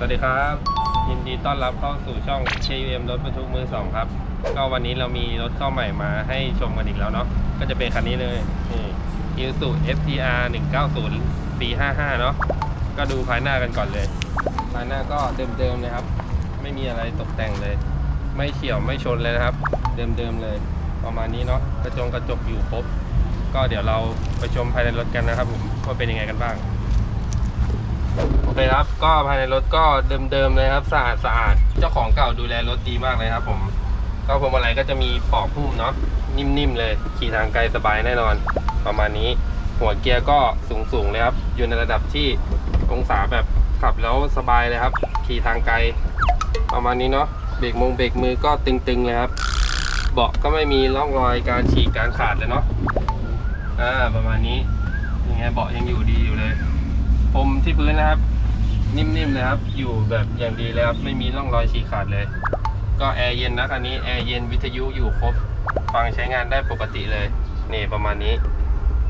สวัสดีครับ ยินดีต้อนรับเข้าสู่ช่อง KUM รถบรรทุกมือสองครับ ก็วันนี้เรามีรถเข้าใหม่มาให้ชมกันอีกแล้วเนาะก็จะเป็นคันนี้เลยนี่ Isuzu FTR 190ปี55 เนาะก็ดูภายหน้ากันก่อนเลย ภายหน้าก็เดิมๆเลยครับ ไม่มีอะไรตกแต่งเลย ไม่เฉี่ยวไม่ชนเลยนะครับ เดิมๆเลย ประมาณนี้เนาะกระจงกระจกอยู่ครบ ก็เดี๋ยวเราไปชมภายในรถกันนะครับผมว่าเป็นยังไงกันบ้าง โอเคครับ ก็ภายในรถก็เดิมๆเลยครับสะอาดสะอาดเจ้าของเก่าดูแลรถดีมากเลยครับ ผมก็พวงมาลัยก็จะมีปลอกหุ้มเนาะนิ่มๆเลย ขี่ทางไกลสบายแน่นอน ประมาณนี้ หัวเกียร์ก็สูงๆเลยครับ อยู่ในระดับที่องศาแบบขับแล้วสบายเลยครับ ขี่ทางไกล ประมาณนี้เนาะเบรกมงเบรกมือก็ตึงๆเลยครับ เบาะก็ไม่มีร่องรอยการฉีกการขาดเลยเนาะอ่าประมาณนี้ยังไงเบาะยังอยู่ดีอยู่เลย พรมที่พื้นนะครับ นิ่มๆเลยครับ อยู่แบบอย่างดีเลยครับ ไม่มีร่องรอยฉีกขาดเลย ก็แอร์เย็นนะคันนี้แอร์เย็นวิทยุอยู่ครบ ฟังใช้งานได้ปกติเลย นี่ประมาณนี้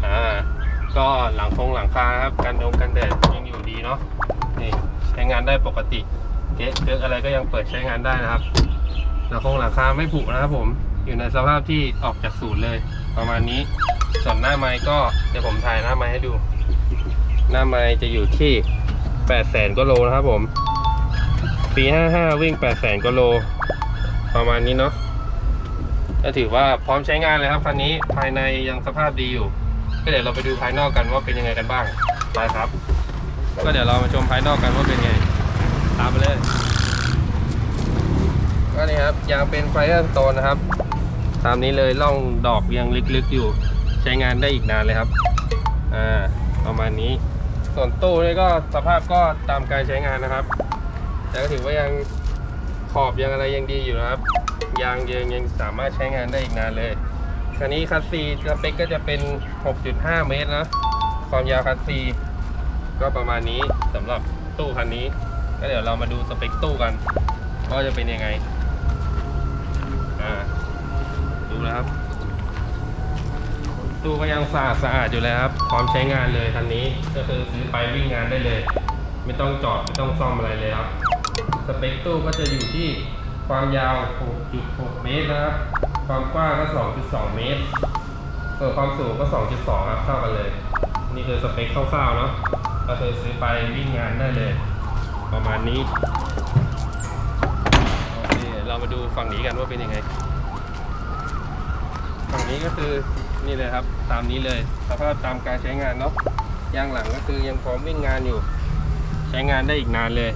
อ่า ก็หลังคงหลังคาครับ กันดงกันแดดยังอยู่ดีเนาะ นี่ใช้งานได้ปกติเก๊ะเก๊ะอะไรก็ยังเปิดใช้งานได้นะครับ หลังคงหลังคาไม่ผุนะครับผม อยู่ในสภาพที่ออกจากศูนย์เลย ประมาณนี้ ส่วนหน้าไม้ก็เดี๋ยวผมถ่ายหน้าไม้ให้ดู หน้าไม้จะอยู่ที่8แสนกโลนะครับผมปี55 วิ่ง8แสนกโล ประมาณนี้เนาะก็ถือว่าพร้อมใช้งานเลยครับคันนี้ภายในยังสภาพดีอยู่ ก็เดี๋ยวเราไปดูภายนอกกันว่าเป็นยังไงกันบ้างไปครับ ก็เดี๋ยวเรามาชมภายนอกกันว่าเป็นไง ตามไปเลยก็นี่ครับยางเป็นไฟเออร์โตนนะครับ ตามนี้เลยร่องดอกยังลึกๆอยู่ ใช้งานได้อีกนานเลยครับ อ่า ประมาณนี้ ส่วนตู้นี่ก็สภาพก็ตามการใช้งานนะครับ แต่ก็ถือว่ายังขอบยังอะไรยังดีอยู่นะครับ ยางยังยังสามารถใช้งานได้อีกนานเลยคันนี้คัสซีสเปคก็จะเป็น 6.5 เมตรนะความยาวคัสซีก็ประมาณนี้สำหรับตู้คันนี้ ก็เดี๋ยวเรามาดูสเปคตู้กันว่าจะเป็นยังไง อ่า ดูนะครับ ตู้ก็ยังสะอาดสะอาดอยู่เลยครับ พร้อมใช้งานเลยคันนี้ ก็คือซื้อไปวิ่งงานได้เลย ไม่ต้องจอดไม่ต้องซ่อมอะไรเลยครับ สเปคตู้ก็จะอยู่ที่ความยาว 6.6 เมตรนะครับ ความกว้างก็ 2.2 เมตรส่วนความสูงก็ 2.2 ครับเท่ากันเลย นี่คือสเปคคร่าวๆเนาะ ก็คือซื้อไปวิ่งงานได้เลย ประมาณนี้ โอเค เรามาดูฝั่งนี้กันว่าเป็นยังไง ฝั่งนี้ก็คือ นี่เลยครับ ตามนี้เลยสภาพตามการใช้งานเนาะยางหลังก็คือยังพร้อมวิ่งงานอยู่ ใช้งานได้อีกนานเลย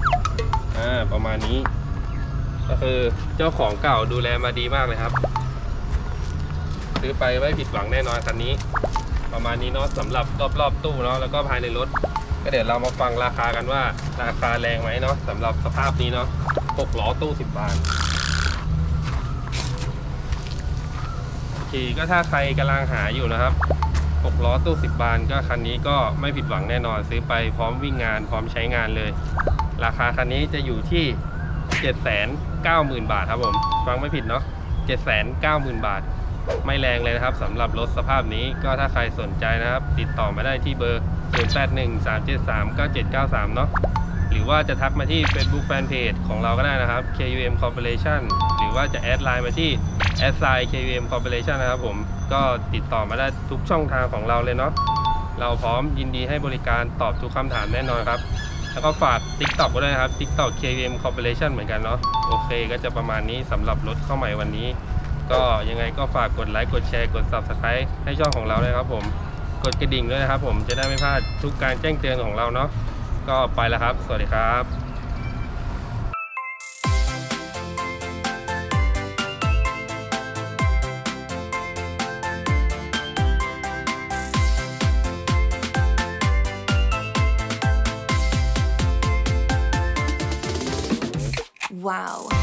อ่าประมาณนี้ ก็คือเจ้าของเก่าดูแลมาดีมากเลยครับซื้อไปไม่ผิดหวังแน่นอนคันนี้ ประมาณนี้เนาะสำหรับรอบๆตู้เนาะแล้วก็ภายในรถ ก็เดี๋ยวเรามาฟังราคากันว่าราคาแรงไหมเนาะสำหรับสภาพนี้เนาะ6ล้อตู้ 10 บาท โอ เคก็ถ้าใครกำลังหาอยู่นะครับ6ล้อตู้10 บานก็คันนี้ก็ไม่ผิดหวังแน่นอนซื้อไปพร้อมวิ่งงานพร้อมใช้งานเลย ราคาคันนี้จะอยู่ที่ 790,000 บาทครับผมฟังไม่ผิดเนาะ790,000 บาท ไม่แรงเลยนะครับสำหรับรถสภาพนี้ก็ถ้าใครสนใจนะครับ ติดต่อมาได้ที่เบอร์ 0813739793 เนาะ หรือว่าจะทักมาที่ Facebook Fanpage ของเราก็ได้นะครับ KUM Corporation หรือว่าจะแอดไลน์มาที่ a d s i KUM Corporation นะครับผมก็ติดต่อมาได้ทุกช่องทางของเราเลยเนาะเราพร้อมยินดีให้บริการตอบทุกคำถามแน่นอนครับ แล้วก็ฝาก TikTok ก็ด้วยนะครับ TikTok KUM Corporation เหมือนกันเนาะโอเค ก็จะประมาณนี้สำหรับรถเข้าใหม่วันนี้ ก็ยังไงก็ฝากกดไลค์กดแชร์กด Subscribe ให้ช่องของเราด้วยครับผมกดกระดิ่งด้วยนะครับผมจะได้ไม่พลาดทุกการแจ้งเตือนของเราเนาะ ก็ไปแล้วครับ สวัสดีครับ Wow.